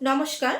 নমস্কার,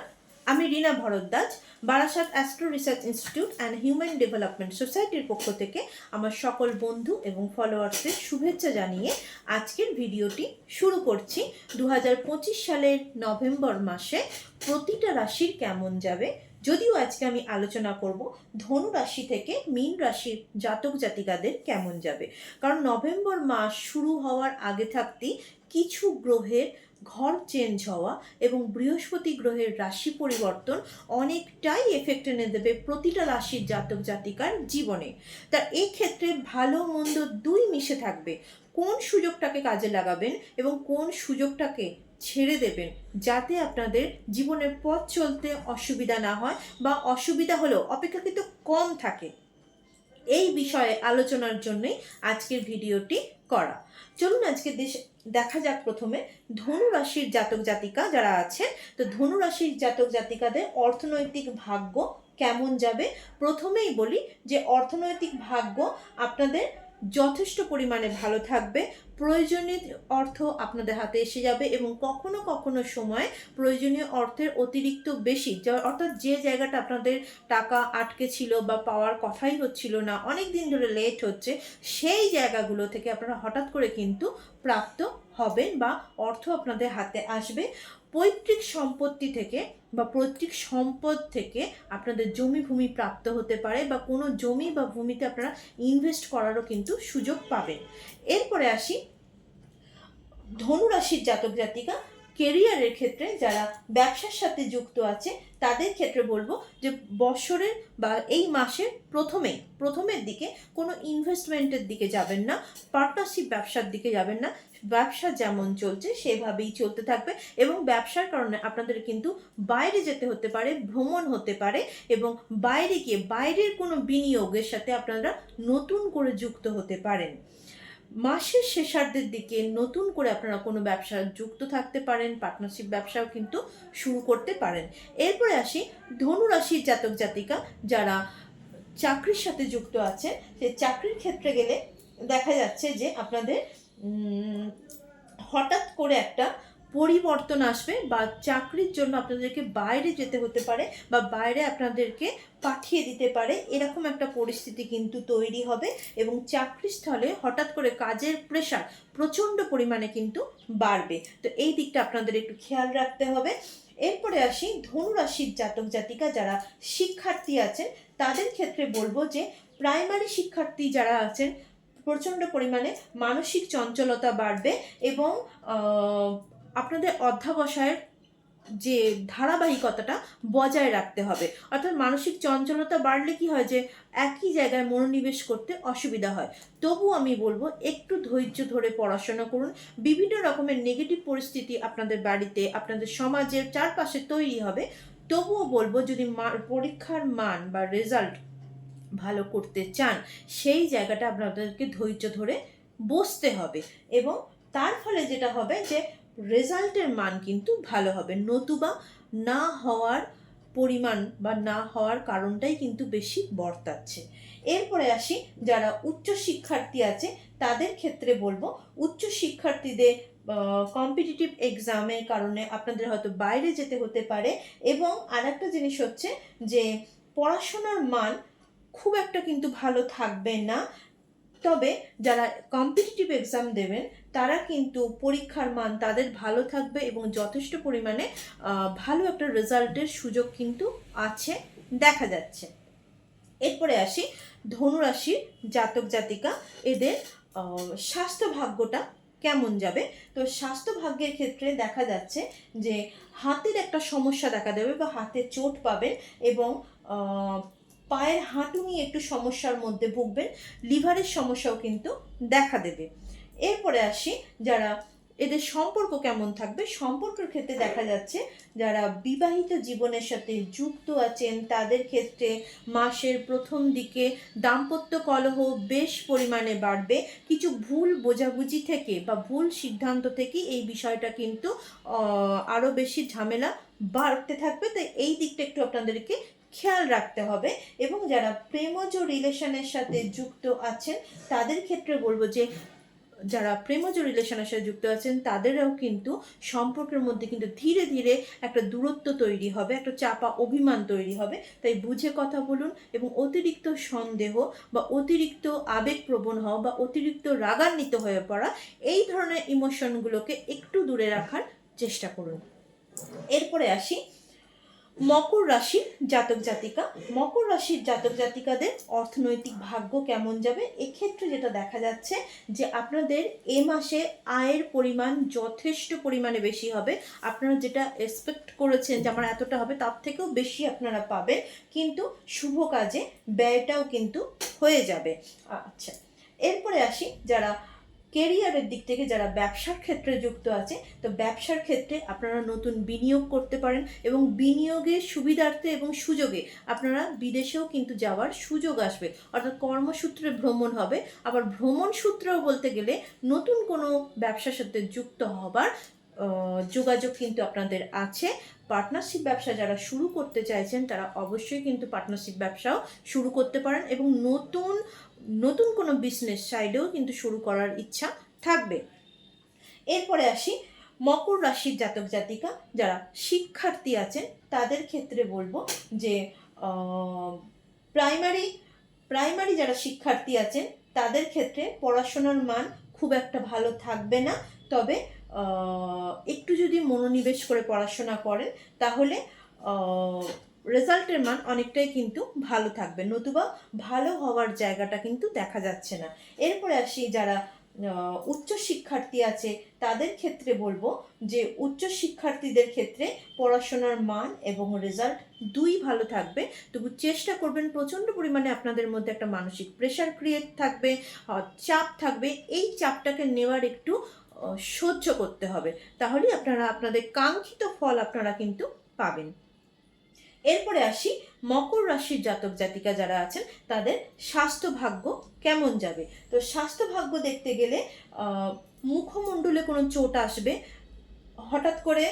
আমি Rina Bharadwaj, Barasat astro research institute and human development সোসাইটির পক্ষ থেকে আমার সকল বন্ধু এবং ফলোয়ার্সদের শুভেচ্ছা জানিয়ে আজকের ভিডিওটি শুরু করছি। দু হাজার পঁচিশ সালের নভেম্বর মাসে প্রতিটা রাশির কেমন যাবে, যদিও আজকে আমি আলোচনা করব ধনু রাশি থেকে মীন রাশির জাতক জাতিকাদের কেমন যাবে। কারণ নভেম্বর মাস শুরু হওয়ার আগে থাকতেই কিছু গ্রহের ঘর চেঞ্জ হওয়া এবং বৃহস্পতি গ্রহের রাশি পরিবর্তন অনেকটাই এফেক্ট এনে দেবে প্রতিটা রাশির জাতক জাতিকার জীবনে। তা এই ক্ষেত্রে ভালো মন্দ দুই মিশে থাকবে। কোন সুযোগটাকে কাজে লাগাবেন এবং কোন সুযোগটাকে ছেড়ে দেবেন যাতে আপনাদের জীবনের পথ চলতে অসুবিধা না হয় বা অসুবিধা হলেও অপেক্ষাকৃত কম থাকে। এই বিষয়ে আলোচনার জন্যই আজকের ভিডিওটি করা। চলুন আজকে দেশ দেখা যাক প্রথমে ধনু রাশির জাতক জাতিকা যারা আছে। তো ধনু রাশির জাতক জাতিকাদের অর্থনৈতিক ভাগ্য কেমন যাবে? প্রথমেই বলি যে অর্থনৈতিক ভাগ্য আপনাদের যথেষ্ট পরিমাণে ভালো থাকবে। প্রয়োজনীয় অর্থ আপনাদের হাতে এসে যাবে এবং কখনো কখনো সময় প্রয়োজনীয় অর্থের অতিরিক্ত বেশি অর্থাৎ যে জায়গাটা আপনাদের টাকা আটকে ছিল বা পাওয়ার কথাই হচ্ছিল না, অনেক দিন ধরে লেট হচ্ছে, সেই জায়গাগুলো থেকে আপনারা হঠাৎ করে কিন্তু প্রাপ্ত হবেন বা অর্থ আপনাদের হাতে আসবে। পৈতৃক সম্পত্তি থেকে বা পৈতৃক সম্পদ থেকে আপনাদের জমি ভূমি প্রাপ্ত হতে পারে বা কোনো জমি বা ভূমিতে আপনারা ইনভেস্ট করারও কিন্তু সুযোগ পাবেন। এরপরে আসি, ধনুরাশির জাতক জাতিকা কেরিয়ারের ক্ষেত্রে যারা ব্যবসার সাথে যুক্ত আছে, তাদের ক্ষেত্রে বলব যে বছরের বা এই মাসের প্রথমেই, প্রথমের দিকে কোনো ইনভেস্টমেন্টের দিকে যাবেন না পার্টনারশিপ ব্যবসার দিকে যাবেন না। ব্যবসা যেমন চলছে, সেভাবেই চলতে থাকবে এবং ব্যবসার কারণে আপনাদের কিন্তু বাইরে যেতে হতে পারে, ভ্রমণ হতে পারে এবং বাইরে গিয়ে বাইরের কোনো বিনিয়োগের সাথে আপনারা নতুন করে যুক্ত হতে পারেন। মাসের শেষার্ধের দিকে নতুন করে আপনারা কোনো ব্যবসা যুক্ত থাকতে পারেন পার্টনারশিপ ব্যবসাও কিন্তু শুরু করতে পারেন। এরপরে আসি ধনুরাশির জাতক জাতিকা যারা চাকরির সাথে যুক্ত আছে সে চাকরির ক্ষেত্রে গেলে দেখা যাচ্ছে যে আপনাদের হঠাৎ করে একটা পরিবর্তন আসবে বা চাকরির জন্য আপনাদেরকে বাইরে যেতে হতে পারে বা বাইরে আপনাদেরকে পাঠিয়ে দিতে পারে, এরকম একটা পরিস্থিতি কিন্তু তৈরি হবে এবং চাকরিস্থলে হঠাৎ করে কাজের প্রেশার প্রচণ্ড পরিমাণে কিন্তু বাড়বে। তো এই দিকটা আপনাদের একটু খেয়াল রাখতে হবে। এরপরে আসি ধনুরাশির জাতক জাতিকা যারা শিক্ষার্থী আছেন, তাদের ক্ষেত্রে বলব যে প্রাইমারি শিক্ষার্থী যারা আছেন, প্রচণ্ড পরিমাণে মানসিক চঞ্চলতা বাড়বে এবং আপনাদের অধ্যাবসায়ের যে ধারাবাহিকতাটা বজায় রাখতে হবে। অর্থাৎ মানসিক চঞ্চলতা বাড়লে কি হয় যে, একই জায়গায় মনোনিবেশ করতে অসুবিধা হয়। তবু আমি বলব, একটু ধৈর্য ধরে পড়াশোনা করুন। বিভিন্ন রকমের নেগেটিভ পরিস্থিতি আপনাদের বাড়িতে, আপনাদের সমাজের চারপাশে তৈরি হবে। তবুও বলব, যদি পরীক্ষার মান বা রেজাল্ট ভালো করতে চান, সেই জায়গাটা আপনাদেরকে ধৈর্য ধরে বসতে হবে। এবং তার ফলে যেটা হবে যে রেজাল্টের মান কিন্তু ভালো হবে। নতুবা না হওয়ার পরিমাণ বা না হওয়ার কারণটাই কিন্তু বেশি বর্তাচ্ছে। এরপরে আসি, যারা উচ্চ শিক্ষার্থী আছে, তাদের ক্ষেত্রে বলব, উচ্চ শিক্ষার্থীদের কম্পিটিটিভ এক্সামের কারণে আপনাদের হয়তো বাইরে যেতে হতে পারে এবং আরেকটা জিনিস হচ্ছে যে, পড়াশোনার মান খুব একটা কিন্তু ভালো থাকবে না। তবে যারা কম্পিটিটিভ এক্সাম দেবেন, তারা কিন্তু পরীক্ষার মান তাদের ভালো থাকবে এবং যথেষ্ট পরিমাণে ভালো একটা রেজাল্টের সুযোগ কিন্তু আছে, দেখা যাচ্ছে। এরপরে আসি, ধনুরাশির জাতক জাতিকা, এদের স্বাস্থ্য ভাগ্যটা কেমন যাবে? তো স্বাস্থ্য ভাগ্যের ক্ষেত্রে দেখা যাচ্ছে যে, হাতের একটা সমস্যা দেখা দেবে বা হাতে চোট পাবেন এবং পায়ের হাঁটু নিয়ে একটু সমস্যার মধ্যে ভুগবেন লিভারের সমস্যাও কিন্তু দেখা দেবে। এরপরে আসি যারা এদের সম্পর্ক কেমন থাকবে, সম্পর্কের ক্ষেত্রে দেখা যাচ্ছে যারা বিবাহিত জীবনের সাথে যুক্ত আছেন, তাদের ক্ষেত্রে মাসের প্রথম দিকে দাম্পত্য কলহ বেশ পরিমাণে বাড়বে। কিছু ভুল বোঝাবুঝি থেকে বা ভুল সিদ্ধান্ত থেকে এই বিষয়টা কিন্তু আরও বেশি ঝামেলা বাড়তে থাকবে। তাই এই দিকটা একটু আপনাদেরকে খেয়াল রাখতে হবে এবং যারা প্রেমজ রিলেশনের সাথে যুক্ত আছেন, তাদের ক্ষেত্রে বলব যে, যারা প্রেমজ রিলেশনের সাথে যুক্ত আছেন, তাদেরও কিন্তু সম্পর্কের মধ্যে কিন্তু ধীরে ধীরে একটা দূরত্ব তৈরি হবে, একটা চাপা অভিমান তৈরি হবে। তাই বুঝে কথা বলুন এবং অতিরিক্ত সন্দেহ বা অতিরিক্ত আবেগপ্রবণ হওয়া বা অতিরিক্ত রাগান্বিত হয়ে পড়া, এই ধরনের ইমোশনগুলোকে একটু দূরে রাখার চেষ্টা করুন। এরপরে আসি মকর রাশির জাতক জাতিকা। মকর রাশির জাতক জাতিকাদের অর্থনৈতিক ভাগ্য কেমন যাবে? এক্ষেত্রে যেটা দেখা যাচ্ছে যে আপনাদের এ মাসে আয়ের পরিমাণ যথেষ্ট পরিমাণে বেশি হবে। আপনারা যেটা এক্সপেক্ট করেছেন যে আমার এতটা হবে, তার থেকেও বেশি আপনারা পাবেন। কিন্তু শুভ কাজে ব্যয়টাও কিন্তু হয়ে যাবে। আচ্ছা এরপরে আসি যারা কেরিয়ারের দিক থেকে যারা ব্যবসার ক্ষেত্রে যুক্ত আছে, তো ব্যবসার ক্ষেত্রে আপনারা নতুন বিনিয়োগ করতে পারেন এবং বিনিয়োগের সুবিধার্থে এবং সুযোগে আপনারা বিদেশেও কিন্তু যাওয়ার সুযোগ আসবে। অর্থাৎ কর্মসূত্রে ভ্রমণ হবে। আবার ভ্রমণ সূত্রেও বলতে গেলে নতুন কোনো ব্যবসার সাথে যুক্ত হবার যোগাযোগ কিন্তু আপনাদের আছে। পার্টনারশিপ ব্যবসা যারা শুরু করতে চাইছেন, তারা অবশ্যই কিন্তু পার্টনারশিপ ব্যবসাও শুরু করতে পারেন এবং নতুন নতুন কোনো বিজনেস সাইডেও কিন্তু শুরু করার ইচ্ছা থাকবে। এরপরে আসি, মকর রাশির জাতক জাতিকা যারা শিক্ষার্থী আছেন, তাদের ক্ষেত্রে বলব যে প্রাইমারি প্রাইমারি যারা শিক্ষার্থী আছেন, তাদের ক্ষেত্রে পড়াশোনার মান খুব একটা ভালো থাকবে না। তবে একটু যদি মনোনিবেশ করে পড়াশোনা করেন, তাহলে রেজাল্টের মান অনেকটাই কিন্তু ভালো থাকবে। নতুবা ভালো হওয়ার জায়গাটা কিন্তু দেখা যাচ্ছে না। এরপরে আসি যারা উচ্চ শিক্ষার্থী আছে, তাদের ক্ষেত্রে বলব যে, উচ্চ শিক্ষার্থীদের ক্ষেত্রে পড়াশোনার মান এবং রেজাল্ট দুই ভালো থাকবে। তবু চেষ্টা করবেন প্রচণ্ড পরিমাণে আপনাদের মধ্যে একটা মানসিক প্রেশার ক্রিয়েট থাকবে চাপ থাকবে। এই চাপটাকে নেওয়ার একটু সহ্য করতে হবে। তাহলেই আপনারা, আপনাদের কাঙ্ক্ষিত ফল আপনারা কিন্তু পাবেন। এরপরে আসি, মকর রাশির জাতক জাতিকা যারা আছেন, তাদের স্বাস্থ্য ভাগ্য কেমন যাবে? তো স্বাস্থ্য ভাগ্য দেখতে গেলে মুখমণ্ডলে কোনো চোট আসবে, হঠাৎ করে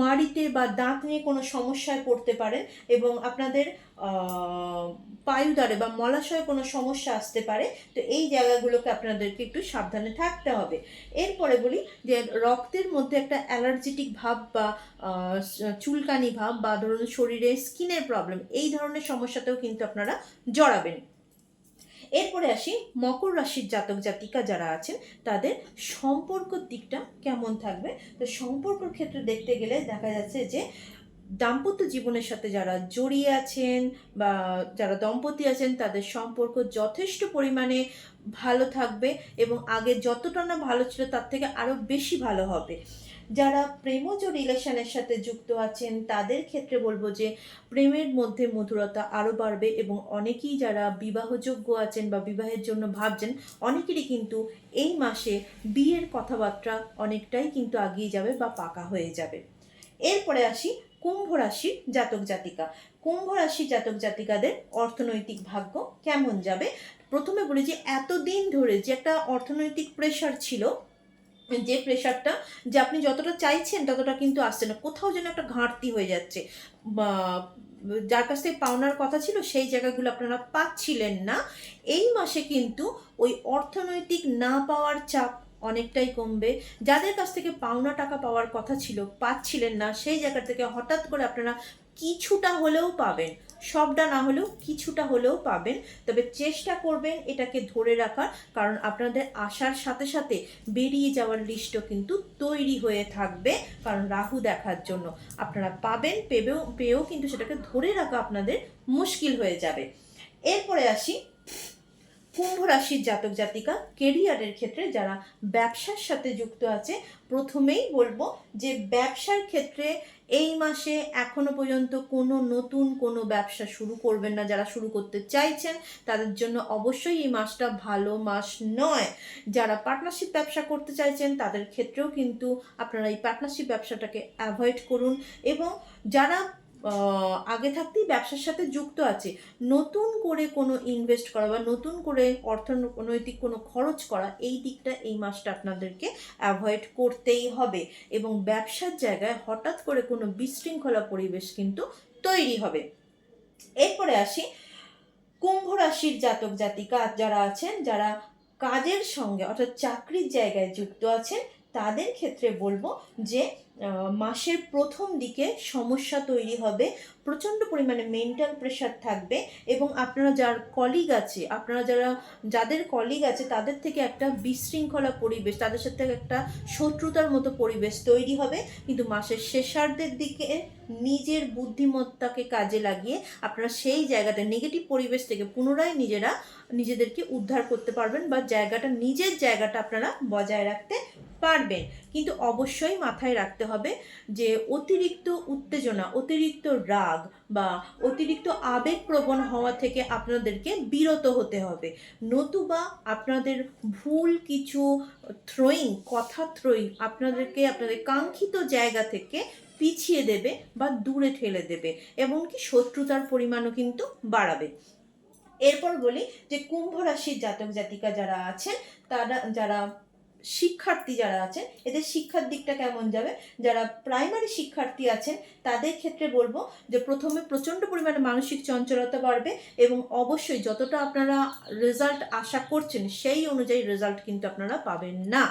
মাড়িতে বা দাঁত নিয়ে কোনো সমস্যায় পড়তে পারেন এবং আপনাদের আহ, পায়ুদ্বারে বা মলাশয়ে কোনো সমস্যা আসতে পারে তো এই জায়গাগুলোকে আপনাদেরকে একটু সাবধানে থাকতে হবে। এরপরে বলি যে রক্তের মধ্যে একটা অ্যালার্জেটিক ভাব বা চুলকানি ভাব বা ধরুন শরীরে স্কিনের প্রবলেম এই ধরনের সমস্যাতেও কিন্তু আপনারা জড়াবেন। এরপরে আসি, মকর রাশির জাতক জাতিকা যারা আছেন, তাদের সম্পর্কর দিকটা কেমন থাকবে? তো সম্পর্কর ক্ষেত্রে দেখতে গেলে দেখা যাচ্ছে যে, দাম্পত্য জীবনের সাথে যারা জড়িয়ে আছেন বা যারা দম্পতি আছেন, তাদের সম্পর্ক যথেষ্ট পরিমাণে ভালো থাকবে এবং আগে যতটা না ভালো ছিল, তার থেকে আরও বেশি ভালো হবে। যারা প্রেমজ রিলেশনের সাথে যুক্ত আছেন, তাদের ক্ষেত্রে বলব যে প্রেমের মধ্যে মধুরতা আরও বাড়বে এবং অনেকেই যারা বিবাহযোগ্য আছেন বা বিবাহের জন্য ভাবছেন, অনেকেরই কিন্তু এই মাসে বিয়ের কথাবার্তা অনেকটাই কিন্তু আগিয়ে যাবে বা পাকা হয়ে যাবে। এরপরে আসি কুম্ভ রাশির জাতক জাতিকা। কুম্ভ রাশির জাতক জাতিকাদের অর্থনৈতিক ভাগ্য কেমন যাবে? প্রথমে বলি যে এতদিন ধরে যে একটা অর্থনৈতিক প্রেশার ছিল যে প্রেশারটা যে আপনি যতটা চাইছেন ততটা কিন্তু আসছে না। কোথাও যেন একটা ঘাটতি হয়ে যাচ্ছে। বা, যার কাছ থেকে পাওনার কথা ছিল সেই জায়গাগুলো আপনারা পাচ্ছিলেন না। এই মাসে কিন্তু ওই অর্থনৈতিক না পাওয়ার চাপ অনেকটাই কমবে। যাদের কাছ থেকে পাওনা টাকা পাওয়ার কথা ছিল, পাচ্ছিলেন না, সেই জায়গা থেকে হঠাৎ করে আপনারা কিছুটা হলেও পাবেন। সবটা না হলেও কিছুটা হলেও পাবেন। তবে চেষ্টা করবেন এটাকে ধরে রাখার, কারণ আপনাদের আসার সাথে সাথে বেরিয়ে যাওয়ার লিস্টও কিন্তু তৈরি হয়ে থাকবে, কারণ রাহু দেখার জন্য। আপনারা পাবেন, পেবেও, পেয়েও কিন্তু সেটাকে ধরে রাখা আপনাদের মুশকিল হয়ে যাবে। এরপরে আসি কুম্ভ রাশির জাতক জাতিকা কেরিয়ারের ক্ষেত্রে যারা ব্যবসার সাথে যুক্ত আছে, প্রথমেই বলব যে ব্যবসার ক্ষেত্রে এই মাসে এখনও পর্যন্ত কোনো নতুন কোনো ব্যবসা শুরু করবেন না যারা শুরু করতে চাইছেন। তাদের জন্য অবশ্যই এই মাসটা ভালো মাস নয়। যারা পার্টনারশিপ ব্যবসা করতে চাইছেন, তাদের ক্ষেত্রেও কিন্তু আপনারা এই পার্টনারশিপ ব্যবসাটাকে অ্যাভয়েড করুন। এবং যারা আগে থাকতেই ব্যবসার সাথে যুক্ত আছে। নতুন করে কোনো ইনভেস্ট করা বা নতুন করে অর্থনৈতিক কোনো খরচ করা, এই দিকটা এই মাসটা আপনাদেরকে অ্যাভয়েড করতেই হবে এবং ব্যবসার জায়গায় হঠাৎ করে কোনো বিশৃঙ্খলা পরিবেশ কিন্তু তৈরি হবে। এরপরে আসি, কুম্ভ রাশির জাতক জাতিকা যারা আছেন, যারা কাজের সঙ্গে অর্থাৎ চাকরির জায়গায় যুক্ত আছেন, তাদের ক্ষেত্রে বলব যে মাসের প্রথম দিকে সমস্যা তৈরি হবে, প্রচণ্ড পরিমাণে মেন্টাল প্রেশার থাকবে এবং আপনারা যার কলিগ আছে, আপনারা যারা, যাদের কলিগ আছে, তাদের থেকে একটা বিশৃঙ্খলা পরিবেশ, তাদের সাথে একটা শত্রুতার মতো পরিবেশ তৈরি হবে। কিন্তু মাসের শেষার্ধের দিকে নিজের বুদ্ধিমত্তাকে কাজে লাগিয়ে আপনারা সেই জায়গাটা নেগেটিভ পরিবেশ থেকে পুনরায় নিজেরা, নিজেদেরকে উদ্ধার করতে পারবেন বা জায়গাটা, নিজের জায়গাটা আপনারা বজায় রাখতে পারবেন কিন্তু অবশ্যই মাথায় রাখতে হবে যে অতিরিক্ত উত্তেজনা, অতিরিক্ত রাগ বা অতিরিক্ত আবেগপ্রবণ হওয়া থেকে আপনাদেরকে বিরত হতে হবে। নতুবা আপনাদের ভুল কিছু থ্রোয়িং কথা থ্রোয়িং আপনাদেরকে আপনাদের কাঙ্ক্ষিত জায়গা থেকে পিছিয়ে দেবে বা দূরে ঠেলে দেবে এমনকি শত্রুতার পরিমাণও কিন্তু বাড়াবে। এরপর বলি যে কুম্ভ রাশির জাতক জাতিকা যারা আছেন, তারা, যারা শিক্ষার্থী যারা আছেন, এদের শিক্ষার দিকটা কেমন যাবে? যারা প্রাইমারি শিক্ষার্থী আছেন, তাদের ক্ষেত্রে বলব যে প্রথমে প্রচণ্ড পরিমাণে মানসিক চঞ্চলতা বাড়বে এবং অবশ্যই যতটা আপনারা রেজাল্ট আশা করছেন, সেই অনুযায়ী রেজাল্ট কিন্তু আপনারা পাবেন না।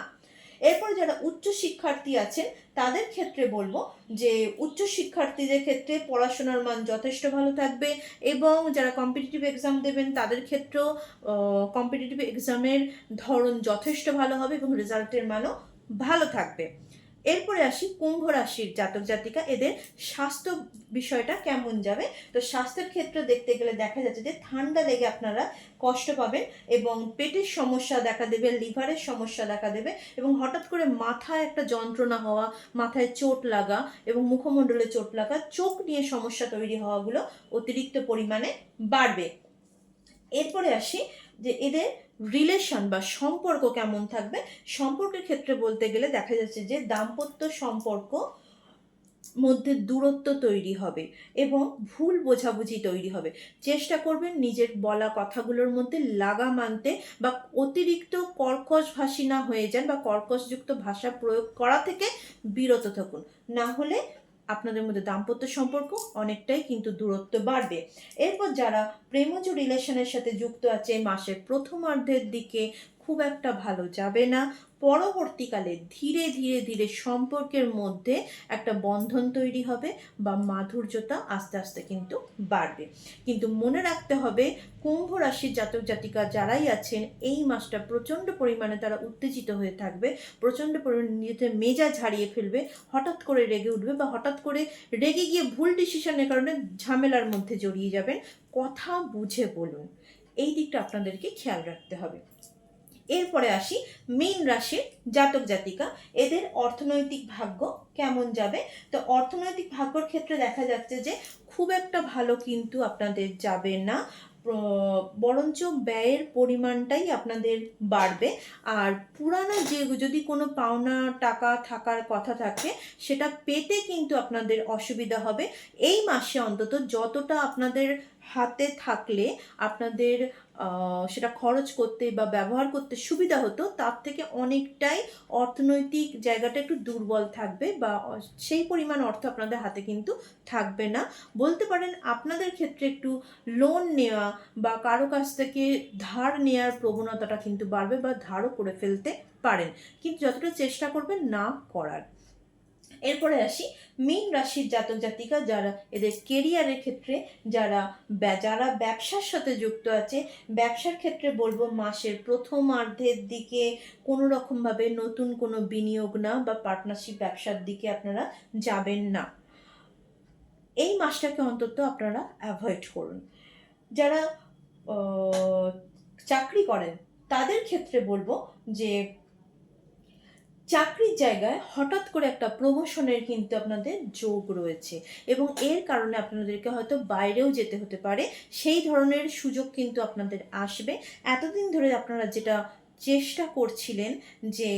এরপর যারা উচ্চ শিক্ষার্থী আছেন তাদের ক্ষেত্রে বলব যে উচ্চ শিক্ষার্থীদের ক্ষেত্রে পড়াশোনার মান যথেষ্ট ভালো থাকবে এবং যারা কম্পিটিটিভ এক্সাম দেবেন তাদের ক্ষেত্রেও কম্পিটিটিভ এক্সামের ধরন যথেষ্ট ভালো হবে এবং রেজাল্টের মানও ভালো থাকবে। এরপরে আসি কুম্ভ রাশির জাতক জাতিকা, এদের স্বাস্থ্য বিষয়টা কেমন যাবে? তো স্বাস্থ্যের ক্ষেত্রে দেখতে গেলে দেখা যাচ্ছে যে ঠান্ডা লেগে আপনারা কষ্ট পাবেন এবং পেটের সমস্যা দেখা দেবে, লিভারের সমস্যা দেখা দেবে এবং হঠাৎ করে মাথায় একটা যন্ত্রণা হওয়া, মাথায় চোট লাগা এবং মুখমণ্ডলে চোট লাগা, চোখ নিয়ে সমস্যা তৈরি হওয়াগুলো অতিরিক্ত পরিমাণে বাড়বে। এরপরে আসি যে এদের রিলেশন বা সম্পর্ক কেমন থাকবে, সম্পর্কের ক্ষেত্রে বলতে গেলে দেখা যাচ্ছে যে দাম্পত্য সম্পর্ক মধ্যে দূরত্ব তৈরি হবে এবং ভুল বোঝাবুঝি তৈরি হবে। চেষ্টা করবেন নিজের বলা কথাগুলোর মধ্যে লাগা মানতে বা অতিরিক্ত কর্কশ ভাষী না হয়ে যান বা কর্কশযুক্ত ভাষা প্রয়োগ করা থেকে বিরত থাকুন। না হলে আপনাদের মধ্যে দাম্পত্য সম্পর্ক অনেকটাই কিন্তু দূরত্ব বাড়বে। এরপর যারা প্রেমজ রিলেশনের সাথে যুক্ত আছে, মাসের প্রথমার্ধের দিকে খুব একটা ভালো যাবে না। পরবর্তীকালে ধীরে ধীরে ধীরে সম্পর্কের মধ্যে একটা বন্ধন তৈরি হবে বা মাধুর্যতা আস্তে আস্তে কিন্তু বাড়বে। কিন্তু মনে রাখতে হবে, কুম্ভ রাশির জাতক জাতিকা যারাই আছেন, এই মাসটা প্রচণ্ড পরিমাণে তারা উত্তেজিত হয়ে থাকবে, প্রচণ্ড পরিমাণে নিজেদের মেজাজ হারিয়ে ফেলবে, হঠাৎ করে রেগে উঠবে বা হঠাৎ করে রেগে গিয়ে ভুল ডিসিশনের কারণে ঝামেলার মধ্যে জড়িয়ে যাবেন। কথা বুঝে বলুন। এই দিকটা আপনাদেরকে খেয়াল রাখতে হবে। এরপরে আসি মীন রাশির জাতক জাতিকা। এদের অর্থনৈতিক ভাগ্য কেমন যাবে? তো অর্থনৈতিক ভাগ্যর ক্ষেত্রে দেখা যাচ্ছে যে খুব একটা ভালো কিন্তু আপনাদের যাবে না। বরঞ্চ ব্যয়ের পরিমাণটাই আপনাদের বাড়বে। আর পুরানো যে যদি কোনো পাওনা টাকা থাকার কথা থাকে, সেটা পেতে কিন্তু আপনাদের অসুবিধা হবে। এই মাসে অন্তত যতটা আপনাদের হাতে থাকলে আপনাদের সেটা খরচ করতে বা ব্যবহার করতে সুবিধা হতো, তার থেকে অনেকটাই অর্থনৈতিক জায়গাটা একটু দুর্বল থাকবে বা সেই পরিমাণ অর্থ আপনাদের হাতে কিন্তু থাকবে না। বলতে পারেন আপনাদের ক্ষেত্রে একটু লোন নেওয়া বা কারও কাছ থেকে ধার নেওয়ার প্রবণতাটা কিন্তু বাড়বে বা ধারও করে ফেলতে পারেন। কিন্তু যতটা চেষ্টা করবেন না করার। এরপরে আসি, মীন রাশির জাতক জাতিকা যারা এদের কেরিয়ারের ক্ষেত্রে যারা যারা ব্যবসার সাথে যুক্ত আছে, ব্যবসার ক্ষেত্রে বলব মাসের প্রথমার্ধের দিকে কোনো রকমভাবে নতুন কোনো বিনিয়োগ না বা পার্টনারশিপ ব্যবসার দিকে আপনারা যাবেন না। এই মাসটাকে অন্তত আপনারা অ্যাভয়েড করুন। যারা চাকরি করেন, তাদের ক্ষেত্রে বলব যে চাকরির জায়গায় হঠাৎ করে একটা প্রমোশনের কিন্তু আপনাদের যোগ রয়েছে এবং এর কারণে আপনাদেরকে হয়তো বাইরেও যেতে হতে পারে। সেই ধরনের সুযোগ কিন্তু আপনাদের আসবে। এতদিন ধরে আপনারা যেটা চেষ্টা করছিলেন যে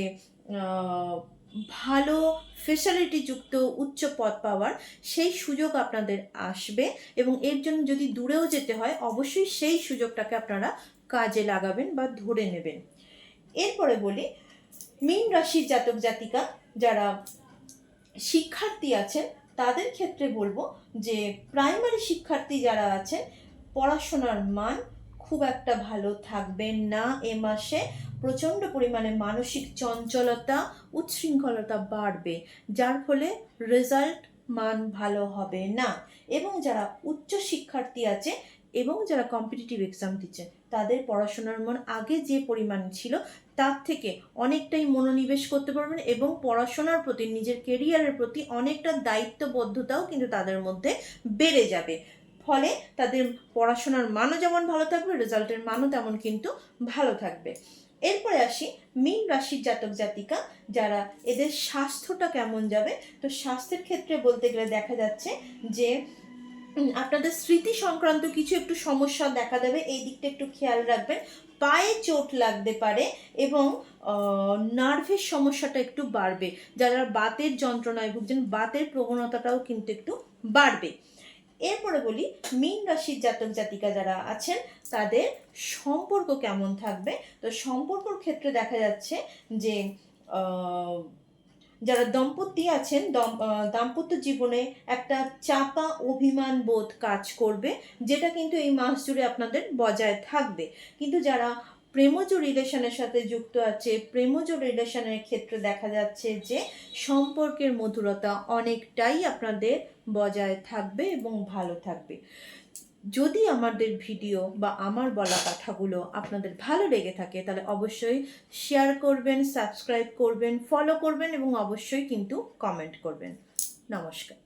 ভালো ফেসিলিটি যুক্ত উচ্চ পদ পাওয়ার, সেই সুযোগ আপনাদের আসবে এবং এর জন্য যদি দূরেও যেতে হয়, অবশ্যই সেই সুযোগটাকে আপনারা কাজে লাগাবেন বা ধরে নেবেন। এরপরে বলি মীন রাশির জাতক জাতিকা যারা শিক্ষার্থী আছেন, তাদের ক্ষেত্রে বলব যে প্রাইমারি শিক্ষার্থী যারা আছেন, পড়াশোনার মান খুব একটা ভালো থাকবে না এ মাসে। প্রচণ্ড পরিমাণে মানসিক চঞ্চলতা, উচ্ছৃঙ্খলতা বাড়বে, যার ফলে রেজাল্ট মান ভালো হবে না। এবং যারা উচ্চ শিক্ষার্থী আছে এবং যারা কম্পিটিটিভ এক্সাম দিচ্ছে, তাদের পড়াশোনার মন আগে যে পরিমাণ ছিল তার থেকে অনেকটাই মনোনিবেশ করতে পারবেন এবং পড়াশোনার প্রতি, নিজের কেরিয়ারের প্রতি অনেকটা দায়িত্ববদ্ধতাও কিন্তু তাদের মধ্যে বেড়ে যাবে। ফলে তাদের পড়াশোনার মানও যেমন ভালো থাকবে, রেজাল্টের মানও তেমন কিন্তু ভালো থাকবে। এরপরে আসি মীন রাশির জাতক জাতিকা, যারা এদের স্বাস্থ্যটা কেমন যাবে? তো স্বাস্থ্যের ক্ষেত্রে বলতে গেলে দেখা যাচ্ছে যে আপনাদের স্মৃতি সংক্রান্ত কিছু একটু সমস্যা দেখা দেবে। এই দিকটা একটু খেয়াল রাখবেন। পায়ে চোট লাগতে পারে এবং নার্ভের সমস্যাটা একটু বাড়বে। যারা বাতের যন্ত্রণায় ভুগছেন, বাতের প্রবণতাটাও কিন্তু একটু বাড়বে। এরপরে বলি, মীন রাশির জাতক জাতিকা যারা আছেন, তাদের সম্পর্ক কেমন থাকবে? তো সম্পর্কর ক্ষেত্রে দেখা যাচ্ছে যে যারা দম্পতি আছেন দাম্পত্য জীবনে একটা চাপা অভিমান বোধ কাজ করবে, যেটা কিন্তু এই মাস জুড়ে আপনাদের বজায় থাকবে। কিন্তু যারা প্রেমজ রিলেশনের সাথে যুক্ত আছে, প্রেমজ রিলেশনের ক্ষেত্রে দেখা যাচ্ছে যে সম্পর্কের মধুরতা অনেকটাই আপনাদের বজায় থাকবে এবং ভালো থাকবে। যদি আমাদের ভিডিও বা আমার বলা কথাগুলো আপনাদের ভালো লেগে থাকে, তাহলে অবশ্যই শেয়ার করবেন সাবস্ক্রাইব করবেন ফলো করবেন এবং অবশ্যই কিন্তু কমেন্ট করবেন। নমস্কার।